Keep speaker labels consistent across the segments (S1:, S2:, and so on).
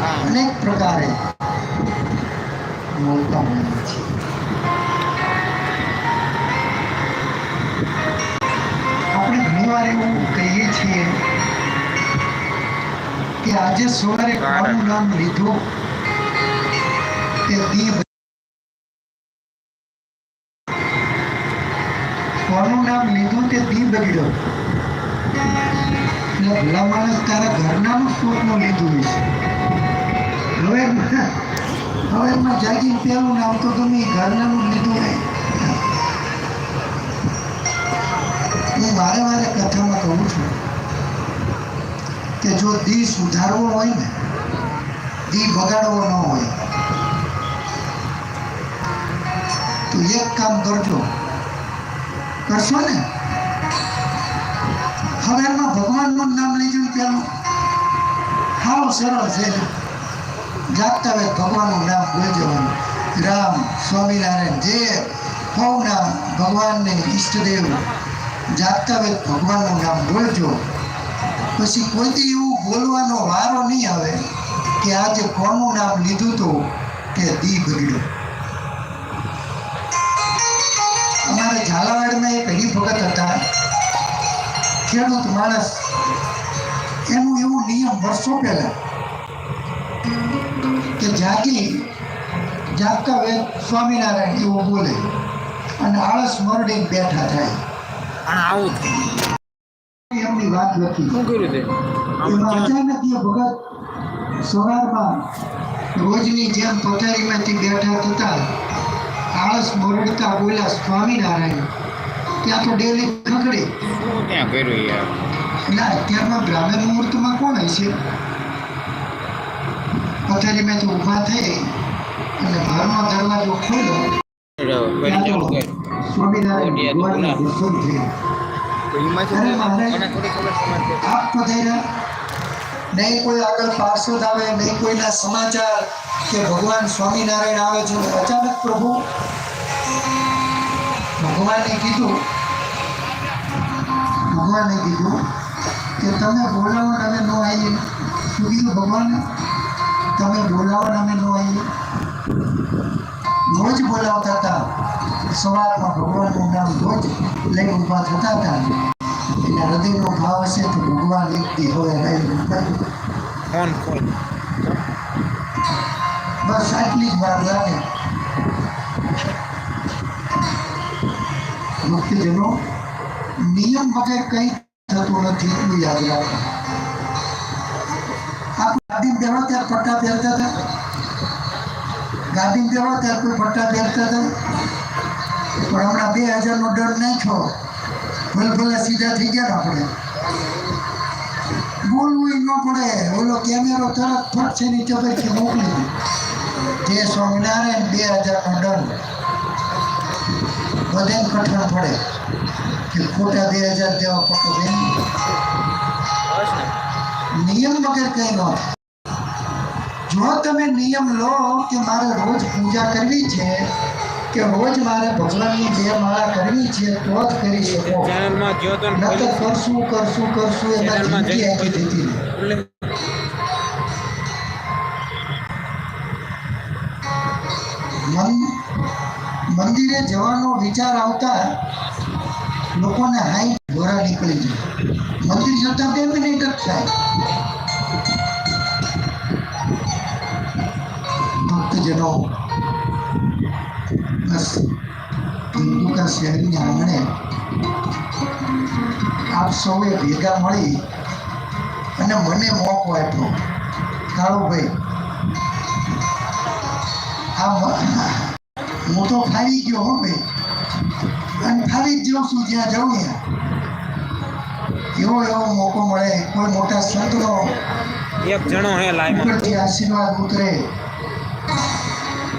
S1: અનેક પ્રકારે બોલતા હોઈએ છીએ આપણે ઘણીવાર એવું કહીએ છીએ કે આજે સવારે કોનું નામ લીધું? તે દી કોનું નામ લીધું? તે દી બગડ્યો ભલા માણસ તારા ઘરનાનું કોકનું લીધું હશે. હવે હવે એમાં જાગીને પેલું નામ તો તમે ઘરનાનું લીધું નહીં હું વારે વારે કથામાં કહું છું કે જો દી સુધારવો હોય ને, દી બગાડવો ન હોય, તો એક કામ કરજો. કરશો ને? હવે એમાં ભગવાનનું નામ ને પેલું હાવ સરળ છે. જાગતા હોય ભગવાનનું નામ બોલી રામ સ્વામિનારાયણ જે સૌના ભગવાનને ઈષ્ટદેવ જાગતા હોય ભગવાનનું નામ બોલજો. પછી કોઈથી એવું બોલવાનો વારો નહીં આવે કે આજે કોનું નામ લીધું તો કે દી બગડ્યો અમારે ઝાલાવાડમાં એક હરિભગત હતા. ખેડૂત માણસ. એનું એવું નિયમ વર્ષો પહેલા કે જાગી જાગતા વેદ સ્વામિનારાયણ એવું બોલે અને આળસ મરડી બેઠા થાય.
S2: આવું
S1: એમની વાત લખી. એમાં અચાનક એ ભગત સોનારમાં રોજની જેમ પથારીમાંથી બેઠા થતા આળસ મરડતા બોલ્યા સ્વામિનારાયણ ત્યાં તો ડેલી
S2: ખકડી
S1: એટલે અત્યારમાં બ્રાહ્મણ મુહૂર્તમાં કોણ હશે? પથારીમાંથી ઊભા થઈ અને ઘરનો દરવાજો ખોલ્યો. સ્વામિનારાયણ કોઈ આગળ પાર્ષદ આવે નહીં કોઈના સમાચાર કે ભગવાન સ્વામિનારાયણ આવે છે. અચાનક પ્રભુ ભગવાને કીધું ભગવાને કીધું કે તમે બોલાવો તમે ન આવીએ. શું કીધું, ભગવાને તમે બોલાવો ને અમે ન આવીએ રોજ બોલાવતા હતા સવારમાં ભગવાનનું નામ રોજ લઈને ઊભા થતા હતા એના હૃદયનો ભાવ હશે તો ભગવાન એક દી હવે નહીં
S2: ફોન ફોન
S1: બસ આટલી જ વાર લાગે ભક્તજનો નિયમ વગર કંઈ થતું નથી એટલું યાદ રાખો આપણે ગાડી બેહો ત્યારે પટ્ટા પહેરતા હતા ગાડી બેહો ત્યારે કોઈ પટ્ટા પહેરતા હતા પણ હમણાં બે હજારનો દંડ નાખ્યો ભલે ભલે સીધા થઈ ગયા ને આપણે બોલવું ન પડે ઓલો કેમેરો તરત ફટ છે નીચે પછી મોકલી દે જે સ્વામિનારાયણ બે હજારનો દંડ બધાને કઠણ પડે કે ખોટા બે હજાર દેવા પટો બેન
S2: બસ ને
S1: નિયમ વગર કંઈ ન થાય. જો તમે નિયમ લો કે મારે રોજ પૂજા કરવી છે કે રોજ મારે ભગવાનની બે માળા કરવી છે તો જ કરી શકો.
S2: ચેનલમાં ગયો તો ને
S1: નકર
S2: પેલું
S1: કરશું કરશું કરશું એમાં
S2: ચેનલમાં
S1: જિંદગી
S2: જઈને
S1: આખી જતી રહે.
S2: એટલે
S1: મન મંદિરે જવાનો વિચાર આવતા લોકોને હાઈ ઘોડા નીકળી જાય. મંદિર જતા બે મિનિટ જ થાય. શહેરની આંગણે આપ સૌએ ભેગા મળી અને મને મોકો આપ્યો. કાળુભાઈ આ હું તો ફાવી ગયો હો ભાઈ. અને ફાવી જ જઉં છું જ્યાં જઉં ત્યાં. એવો એવો મોકો મળે. કોઈ મોટા સંતનો
S2: એક જણો હે લાઈવ
S1: આશીર્વાદ ઉતરે.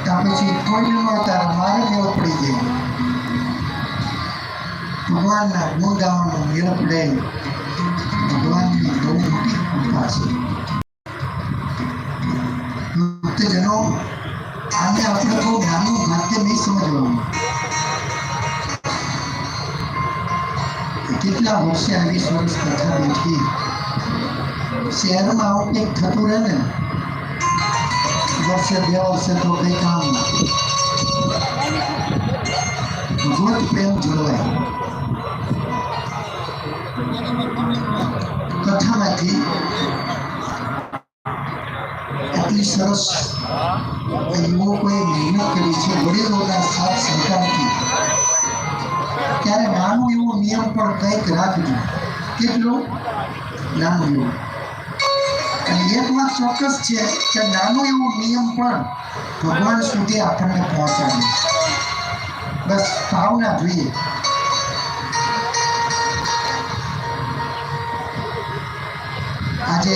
S1: ત્યાં પછી કોઈ ન તારે મારે મેળ પડી જાય. ભગવાનના ગુણ ગાવાનો મેળ પડે ભગવાનની બહુ મોટી કૃપા છે ભક્તજનો આને આપણે બહુ નાનું વાક્ય નહીં સમજવાનું કેટલા વર્ષે આવી સરસ કથા બેઠી શહેરમાં આવું કંઈક થતું રહે ને વર્ષે બે વર્ષે તો કંઈ કામ ના રોજ પ્રેમ જળવાય કથામાંથી એટલી સરસ યુવકોએ મહેનત કરી છે. વડીલોના સાથ સહકારથી ત્યારે નાનો એવો નિયમ પણ કંઈક રાખજો. કેટલો? નાનો એવો. અને એક વાત ચોક્કસ છે કે નાનો એવો નિયમ પણ ભગવાન સુધી આપણને પહોંચાડે. બસ ભાવના જોઈએ આજે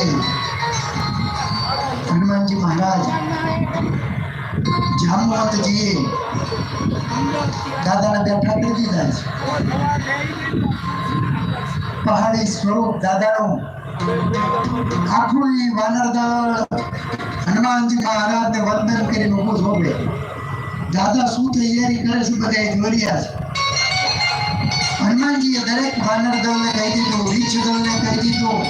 S1: હનુમાનજી મહારાજ જામવંતજીએ દાદાને બેઠા કરી દીધા છે પહાડી સ્વરૂપ દાદાનું આખું ઈ વાનર દળ હનુમાનજી મહારાજને વંદન કરીને ઊભું જોવે દાદા શું તૈયારી કરે છે બધા જોડ્યા છે. હનુમાનજીએ દરેક વાનર દળને કહી દીધું રીછ દળને કહી દીધું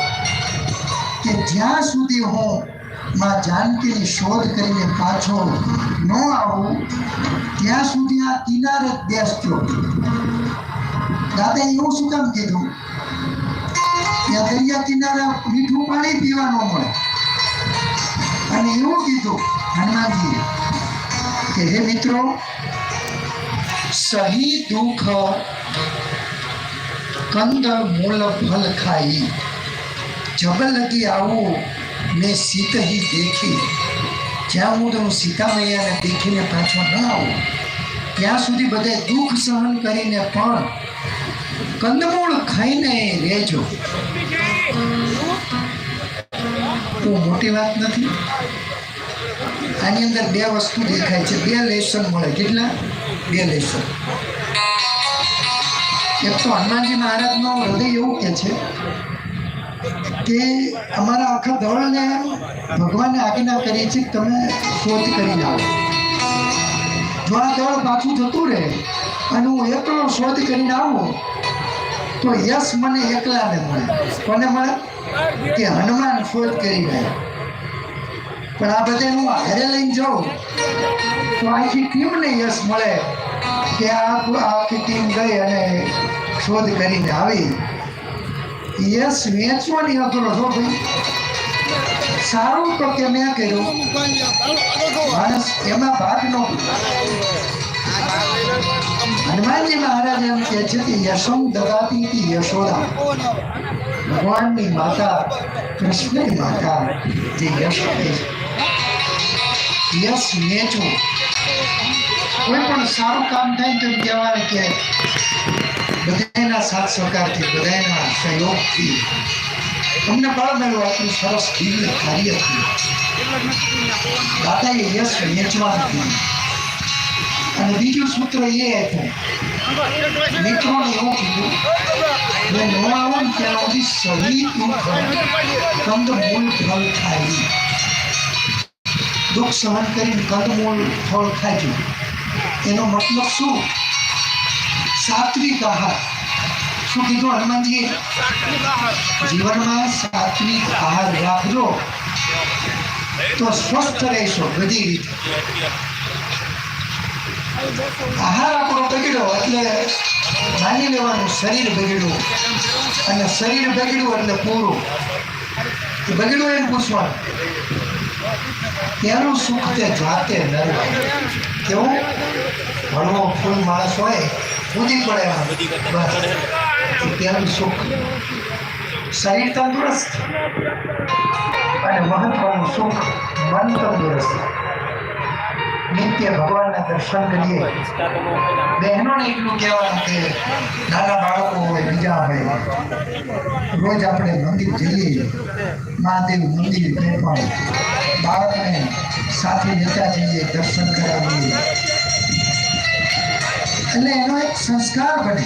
S1: કે જ્યાં સુધી હું માં જાનકીની શોધ કરીને પાછો ન આવું, ત્યાં સુધી આ કિનારે જ બેસજો. દાદા એવું શું કામ કીધું? ત્યાં દરિયા કિનારે મીઠું પાણી પીવા ન મળે અને એવું કીધું હનુમાનજીએ. હે મિત્રો સહી દુઃખ કંદ મૂળ ફલ ખાઈ જબ લગી આવું મેં સીત હી દેખી જ્યાં હું હું સીતા મૈયાને દેખીને પાછો ન આવું ત્યાં સુધી બધે દુઃખ સહન કરીને પણ કંદમૂળ ખાઈને રહેજો તો મોટી વાત નથી? આની અંદર બે વસ્તુ દેખાય છે. બે લેસન મળે. કેટલા? બે લેસન. એક તો હનુમાનજી મહારાજનો હૃદય એવું કે છે કે અમારા આખા દળને ભગવાનને આજ્ઞા કરીએ છીએ તમે શોધ કરી આવો જો આ દળ પાછું થતું રહે અને હું એકલો શોધ કરીને આવું, તો યશ મને એકલાને મળે. કોને મળે? કે હનુમાન શોધ કરી રહે પણ આ બધે હું હારે લઈને જાઉં. તો આખી ટીમને યશ મળે કે આ આખી ટીમ ગઈ અને શોધ કરીને આવી? યશ વેચવાની હતો છો ભાઈ. સારું તો કે મેં કર્યું. માણસ એમાં ભાગ નો હનુમાનજી મહારાજ એમ કે છે કે યશમ દદાતી યશોદા. ભગવાનની માતા, કૃષ્ણની માતા, જે યશ આપે છે. યશ વેચવું કોઈ પણ સારું કામ થાય તો એમ કહેવાય કે બધાના સાથ સહકારથી બધાના સહયોગથી અમને બળ મળ્યું આટલું સરસ દિવ્ય કાર્ય થયું દાદાએ યશ વેચવાનું કીધું અને બીજું સૂત્ર એ હતું મિત્રોને એવું કીધું મેં ન આવો ને ત્યાં સુધી સહી દુઃખ કંદ મૂળ ફળ ખાઈ દુઃખ સહન કરીને કંદમૂળ ફળ ખાજો એનો મતલબ શું? સાત્વિક આહાર. શું કીધું હનુમાનજી જીવનમાં સાત્વિક આહાર રાખજો. તો સ્વસ્થ રહેશો બધી રીતે. આહાર આપણો બગડ્યો એટલે માની લેવાનું શરીર બગડ્યું. અને શરીર બગડ્યું એટલે પૂરું. બગડ્યું એને પૂછવાનું. તેનું સુખ તે જાતે નરવા કેવું ભણવો ફૂલ માણસ હોય કૂદી પડે. બસ તેનું સુખ શરીર તંદુરસ્ત અને મહત્વનું સુખ મન તંદુરસ્ત નિત્ય ભગવાનના દર્શન કરીએ બહેનોને એટલું કહેવાનું કે નાના બાળકો હોય બીજા હોય રોજ આપણે મંદિર જઈએ મહાદેવ મંદિર કંઈ પણ બાળકને સાથે લેતા જઈએ દર્શન કરાવીએ એટલે એનો એક સંસ્કાર બને।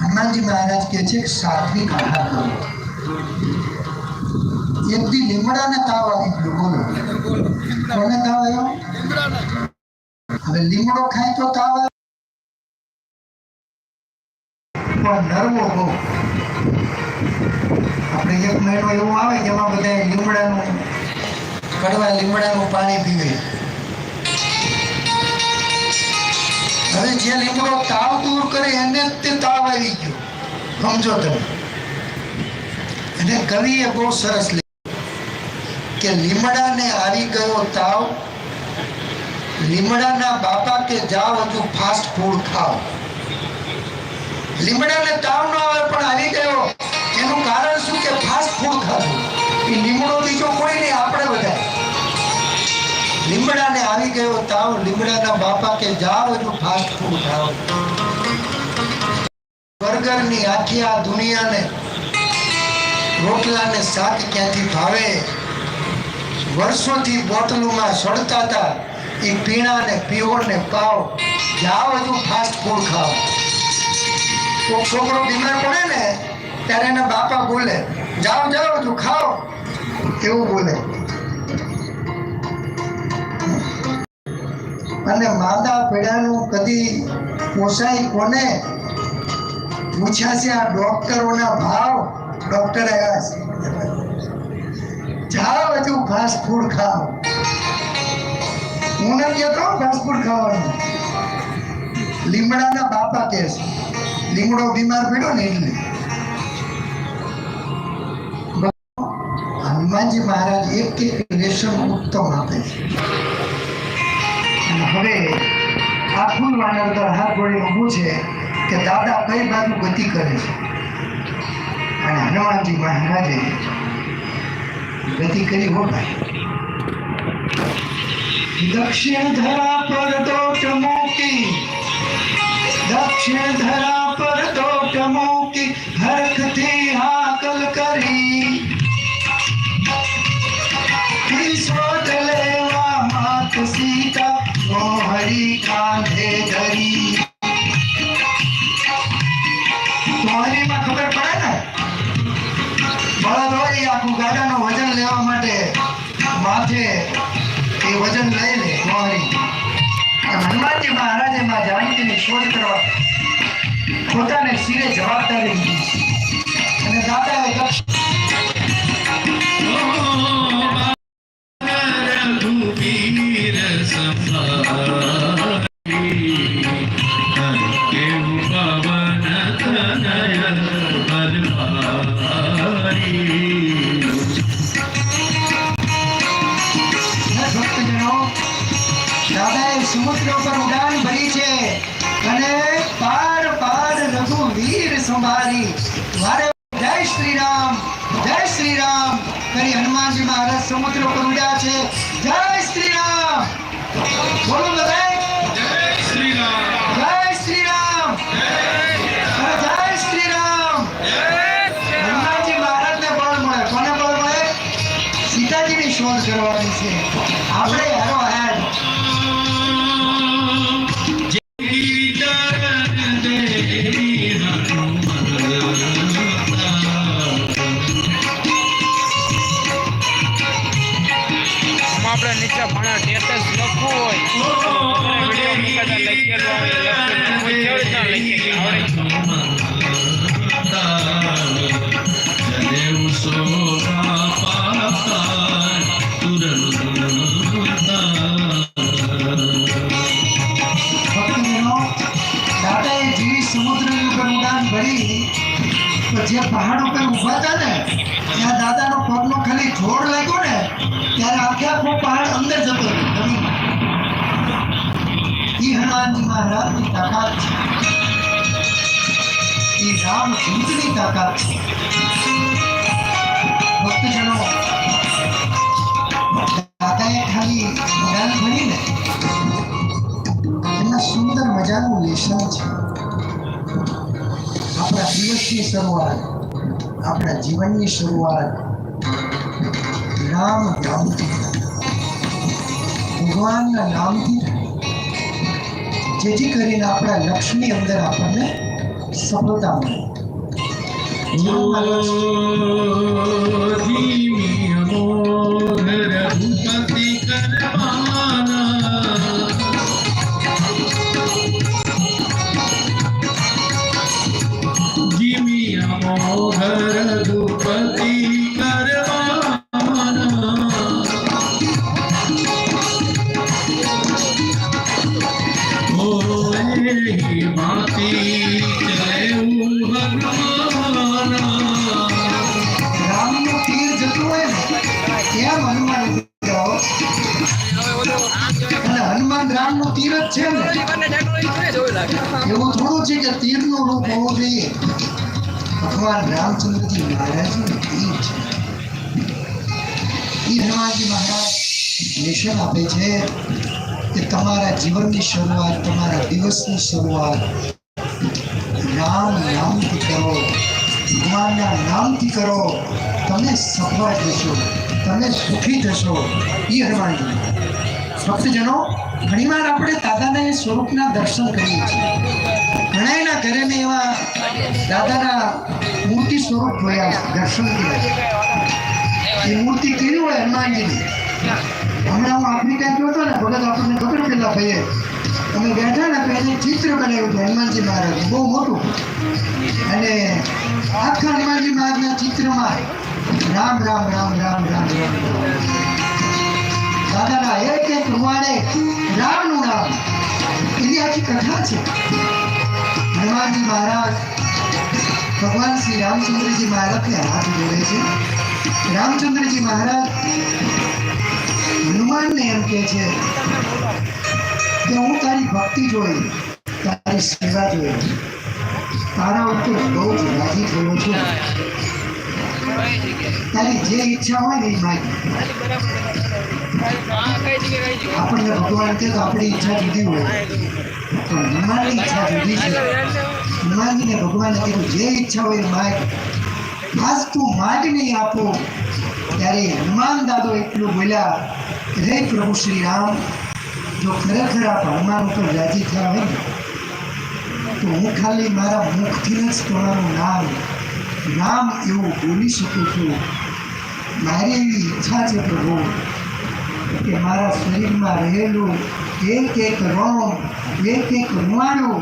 S1: હનુમાનજી મહારાજ કહે છે કે સાત્વિક આહાર કરો। દી લીમડાને તાવ આવી ગયો બોલો કોને તાવ આવ્યો? હવે લીમડો ખાય તો તાવ પણ નરવો બહુ. આપણે એક મહિનો એવો આવે એમાં બધા લીમડાનું કડવા લીમડાનું પાણી પીવે. હવે જે લીમડો તાવ દૂર કરે એને જ તે તાવ આવી ગયો. સમજો તમે. અને કવિએ બહુ સરસ લખ્યું કે લીમડાને આવી ગયો તાવ? લીમડાના બાપા કે જાઓ હજુ ફાસ્ટ ફૂડ ખાઓ. લીમડાને તાવ ન આવે પણ આવી ગયો. એનું કારણ શું કે ફાસ્ટ ફૂડ ખાધું? એ લીમડો બીજો કોઈ નહીં, આપણે બધા લીમડાને આવી ગયો તાવ, લીમડાના બાપા કે જાઓ હજુ ફાસ્ટ ફૂડ ખાઓ. બર્ગરની આખી આ દુનિયાને રોટલાને શાક ક્યાંથી ભાવે? વર્ષોથી બોટલોમાં સડતા હતા. એ પીણાને પીવો ને પાવ જાઓ હજુ ફાસ્ટ ફૂડ ખાઓ તો છોકરો બીમાર પડે ને, ત્યારે એના બાપા બોલે જાઓ જાઓ હજુ ખાઓ. એવું બોલે. અને માદા પેઢાનું કદી પોસાય કોને? પૂછ્યા છે આ ડોક્ટરોના ભાવ. ડોક્ટર છે હજુ ફાસ્ટ ફૂડ ખાવ હું નથી કહેતો ફાસ્ટ ફૂડ ખાવાનું. લીમડાના બાપા કહે છે, લીમડો બીમાર પડ્યો ને એટલે. હનુમાનજી મહારાજ એક એક લેશન ઉત્તમ આપે છે. હવે આ ફૂલ વાનર હાથ જોડી ઊભું છે કે દાદા કઈ બાજુ ગતિ કરે છે. અને હનુમાનજી મહારાજે ગતિ કરી ભાઈ દક્ષિણ ધરા પર દોટ મોકી દક્ષિણ ધરા શોધ કરવા પોતાને શિરે જવાબદારી લીધી. અને દાદાએ મહારાજ સમુદ્ર પર છે. જય શ્રી રામ. બોલો બધાય
S3: શ્રી રામ
S1: જય શ્રી રામ. જય શ્રી રામ. હનુમાનજી મહારાજને બળ મળે. કોને બળ મળે? સીતાજીની શોધ કરવાની છે. તો જે પહાડ ઉપર ઊભા હતા ને, ત્યાં દાદાનો પગનો ખાલી જોર લાગ્યો ને, ત્યારે આખે આખો પહાડ અંદર જતો રહ્યો, જમીનમાં. ઈ હનુમાનજી મહારાજની તાકાત છે. ઈ રામ દૂતની તાકાત છે. ભક્તજનો દાદાએ ખાલી ઉડાન ભરી ને એમાં સુંદર મજાનું લેશન છે. દિવસની શરૂઆત, આપણા જીવનની શરૂઆત, રામ નામથી ભગવાનના નામથી. જેથી કરીને આપણા લક્ષ્મી અંદર આપણને સફળતા મળે જીવનમાં ઈ હનુમાનજી મહારાજ નિશાન આપે છે કે તમારા જીવનની શરૂઆત, તમારા દિવસની શરૂઆત રામ નામથી કરો, ભગવાનના નામથી કરો. તમે સફળ થશો, તમે સુખી થશો. એ હનુમાનજી. ભક્તજનો, ઘણીવાર આપણે દાદાના એ સ્વરૂપના દર્શન કરીએ છીએ. ઘણાના ઘરે મેં એવા દાદાના મૂર્તિ સ્વરૂપ જોયા, દર્શન કર્યા. એ મૂર્તિ કેવી હોય હનુમાનજીની હમણાં હું આફ્રિકા ગયો હતો ને, ભગત આપણને ખબર પેલા ભાઈએ. અમે બેઠા ને તો ચિત્ર બનાવ્યું હતું હનુમાનજી મહારાજ. બહુ મોટું. અને આખા હનુમાનજી મહારાજના ચિત્રમાં રામ રામ રામ રામ રામ રામ. દાદાના એક એક રૂવાડે રામનું નામ. એની આખી કથા છે. હનુમાનજી મહારાજ ભગવાન શ્રી રામચંદ્રજી મહારાજને હાથ જોડે છે. રામચંદ્રજી મહારાજ હનુમાનને એમ કે છે કે હું તારી ભક્તિ જોઈ, તારી સેવા જોઈ. તારા ઉપર બહુ જ રાજી થયો છું. તારી જે ઈચ્છા હોય ને એ માગી આપણને ભગવાન કે તો આપણી ઈચ્છા જુદી હોય. પણ હનુમાનની ઈચ્છા જુદી છે. હનુમાનજીને ભગવાન કીધું જે ઈચ્છા હોય એ આજ તું માગ નહીં આપો. ત્યારે હનુમાન દાદો એટલું બોલ્યા રે પ્રભુ શ્રી રામ જો ખરેખર આપ હનુમાન ઉપર રાજી થયા હોય ને, તો હું ખાલી મારા મુખથી જ તમારું નામ નામ એવું બોલી શકું છું. મારી એવી ઈચ્છા છે પ્રભુ, કે મારા શરીરમાં રહેલું એક એક રોમ એક એક રૂવાણું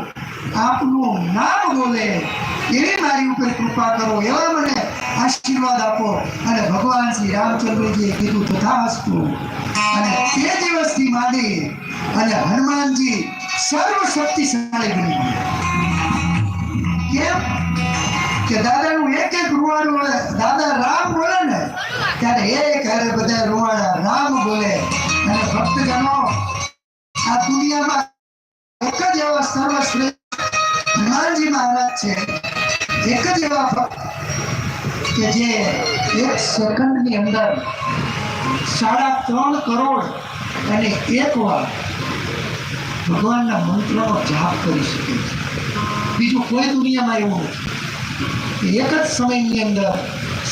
S1: આપનું નામ બોલે. એવી મારી ઉપર કૃપા કરો, એવા મને આશીર્વાદ આપો. અને ભગવાન શ્રી રામચંદ્રજીએ કીધું, તથાસ્તુ. અને તે દિવસથી માંડી અને હનુમાનજી સર્વ શક્તિશાળી બની ગયા. કેમ? કે દાદાનું એક એક રૂવાડું દાદા રામ બોલે ને, ત્યારે એક હારે બધા રૂવાડા રામ બોલે. અને ભક્તજનો, આ દુનિયામાં એક જ એવા સર્વશ્રેષ્ઠ હનુમાનજી મહારાજ છે. એક જ એવા કે જે એક સેકન્ડની અંદર સાડા ત્રણ કરોડ અને એક વાર ભગવાનના મંત્રનો જાપ કરી શકે છે. બીજું કોઈ દુનિયામાં એવું નથી. એક જ સમયની અંદર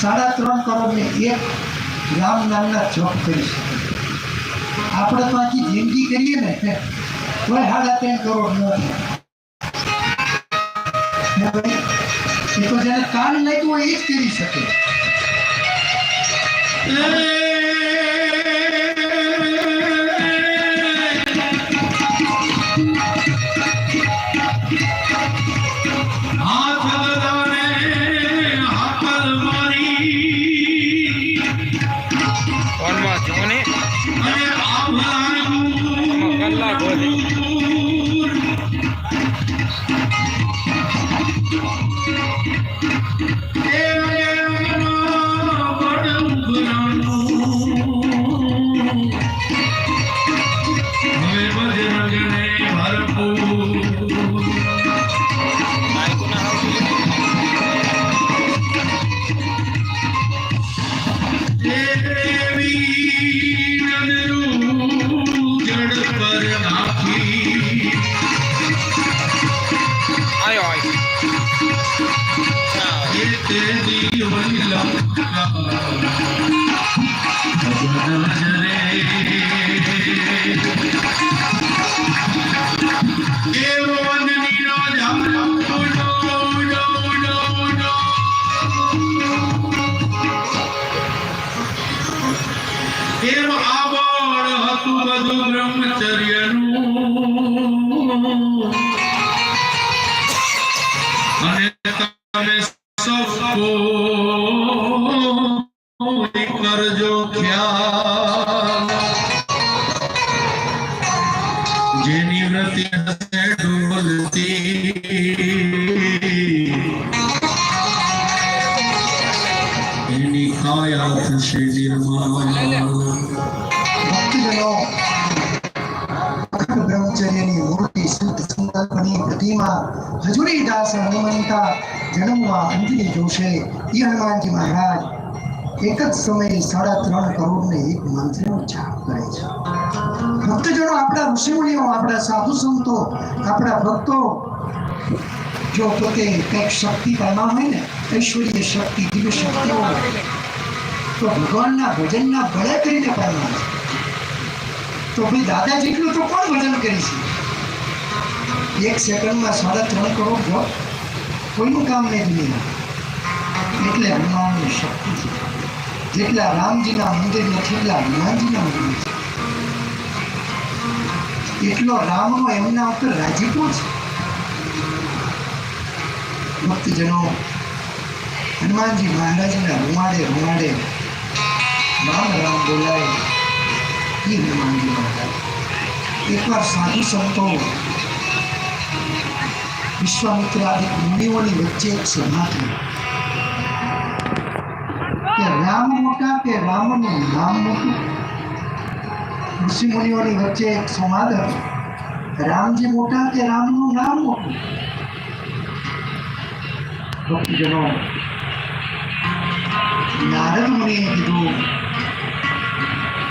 S1: સાડા ત્રણ કરોડ ને એક રામ નામના જપ કરી શકે. આપણે તો આખી જિંદગી કરીએ ને કોઈ સાડા ત્રણ કરોડ ન થાય? એ તો જેને કાન લાગ્યું હોય એ જ કરી શકે.
S4: Yeah. એની
S1: જોશે એ મહારાજ એક જ સમયે સાડા ત્રણ કરોડ ને એક મંત્રનો જાપ કરે છે ભક્તજનો આપણા ઋષિમુનિઓ આપણા સાધુ સંતો આપણા ભક્તો જો પોતે કંઈક શક્તિ પામા હોય ને ઐશ્વર્ય શક્તિ દિવ્ય શક્તિઓ હોય, તો ભગવાનના ભજનના ભલે કરીને પામવા છે તો ભાઈ દાદા જેટલું તો કોણ ભજન કરી એક સેકન્ડમાં સાડા ત્રણ કરોડ જો કોઈનું કામ નહીં દુનિયા એટલે હનુમાનની શક્તિ છે। જેટલા રામજીના મંદિર નથી એટલા હનુમાનજીના મંદિર છે। એટલો રામનો એમના ઉપર રાજીપો છે। ભક્તજનો હનુમાનજી મહારાજના રૂમાડે રૂમાડે રામ રામ બોલાય. એ હનુમાનજી મહારાજ, એકવાર સાધુ સંતો વિશ્વામિત્ર આદિ મુનિઓની વચ્ચે એક સભા થઈ. કે રામ મોટા કે રામનું નામ મોટું. ઋષિ મુનિઓની વચ્ચે એક સંવાદ હતો રામજી મોટા કે રામનું નામ મોટું. ભક્તજનો નારદ મુનિએ કીધું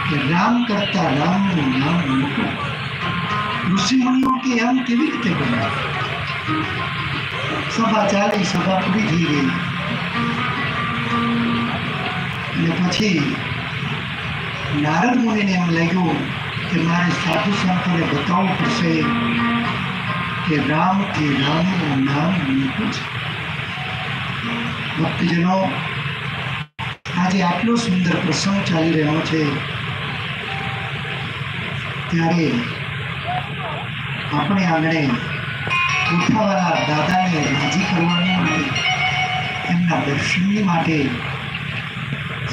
S1: કે રામ કરતા રામનું નામ મોટું ઋષિ મુનિઓ કે એમ કેવી રીતે બન્યા સભા ચાલી સભા પૂરી થઈ ગઈ અને પછી નારદ મુનિને એમ લાગ્યું કે મારે સાધુ સંતોને બતાવવું પડશે કે રામ કે રામનું નામ મોટું છે ભક્તજનો આજે આટલો સુંદર પ્રસંગ ચાલી રહ્યો છે. ત્યારે આપણે આંગણે ઉઠાવાળા દાદાને રાજી કરવાની માટે એમના દર્શનની માટે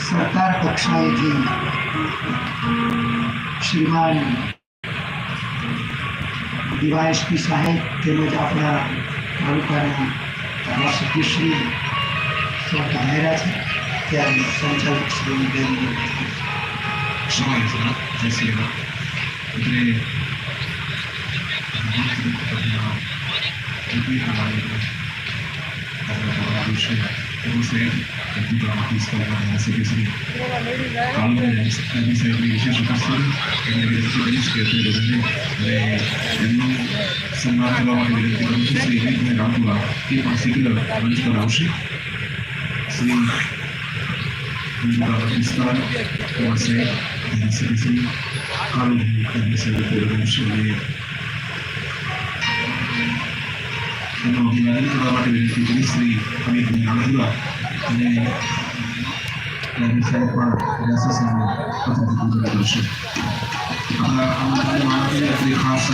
S1: સરકાર કક્ષાએથી શ્રીમાન ડીવાયએસપી સાહેબ તેમજ આપણા તાલુકાના ધારાસભ્યશ્રી સૌ પધાર્યા છે ત્યારે સંચાલક શ્રી બેન
S3: સમય જય શ્રી રામ સન્માન છું આવશે શ્રી વિસ્તાર પાસે શ્રી શ્રી કાળુભાઈ સાહેબ રહેશે અને એનું અભિવાદન કરવા માટે વિનંતી કરી શ્રી અમિતભાઈ નાગપુરા અને રાજી સાહેબ પણ રાસાસાહેબનું પ્રથમ પૂજન કરશે આપણા આમંત્રણ માટે આપણે ખાસ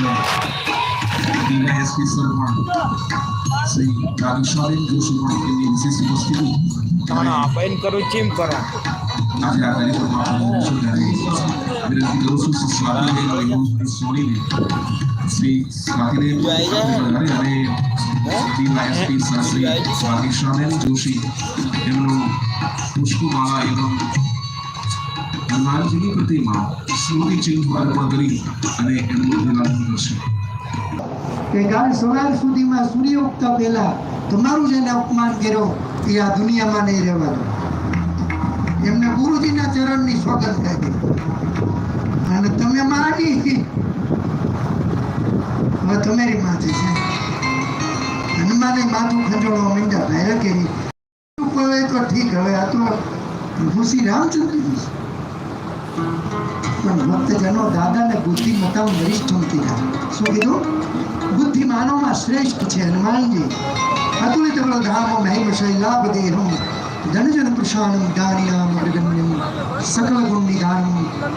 S3: ડીવાયએસપી સર પણ શ્રી રાધેશ્વરીન જોશી પણ એમની વિશેષ ઉપસ્થિતિ વૈભવભાઈ શ્રી સ્વાતિબેન સાથે વધારે અને એમનું પુષ્પમાળા એવં હનુમાનજીની
S1: સુધીમાં સૂર્ય ઉગતા પહેલા તમારું જેને અપમાન કર્યો. એ આ દુનિયામાં નહીં રહેવાનું. એમને ગુરુજીના ચરણની સ્વાગત કરી. અને તમે માની? હવે તમારી માથે છે. હનુમાને માથું ખંજોળવા મીંડા ભાઈ કેવી? કહે તો ઠીક. હવે આ તો પ્રભુ શ્રી રામચંદ્રજી પણ ભક્તજનો દાદાને બુદ્ધિમતામાં વરિષ્ઠ શું કીધું? બુદ્ધિમાનોમાં શ્રેષ્ઠ છે હનુમાનજી. അത്തുലിത്തുള്ള ധാമോ നൈവശൈലാപദേഹം ധനുജന പുരുഷാണം ഗാനിയാം മൃഗമണിയും സകല ഗുണ്ടിഗാനം